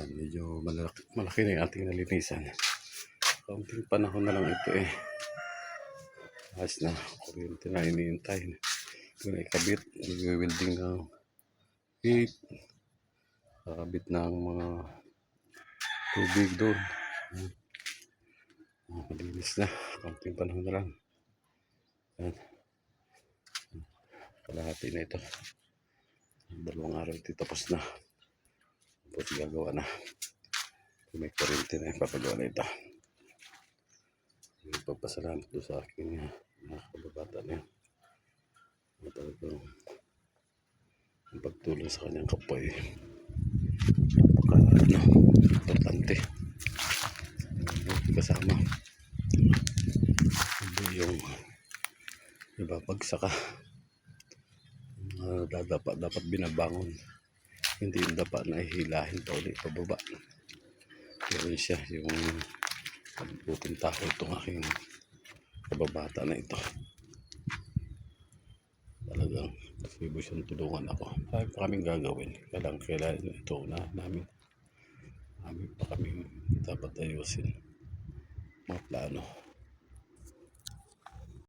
Yan, medyo malaki, malaki na yung ating nalinisan. Kaunting panahon na lang ito eh. Ayos na. Kuryente na iniintay. Yung ikabit. Nag-welding ng gate. Kakabit ng mga tubig doon. Ah, Malinis na. Kaunting panahon na lang. Yan. Kalahati na ito. Dalawang araw ito tapos na. Tapos gagawa na. Kung may kuryente na, ipapagawa na ito. Nagpapasalamat doon sa akin mga kababata na yan. Na talagang ang pagtulong sa kanyang eh. Napaka, ano, importante. Hindi kasama. Hindi yung ibabagsak ka. Uh, dadapa, dapat binabangon. Hindi yung dapa na ihilahin pa ulit pababa. Yun siya, yung buting tao itong aking kababata na ito. Talagang posible siyang tulungan ako. Marami pa kaming gagawin. Kailangan kailangan ito na namin. Marami pa kaming dapat ayusin. Mga plano.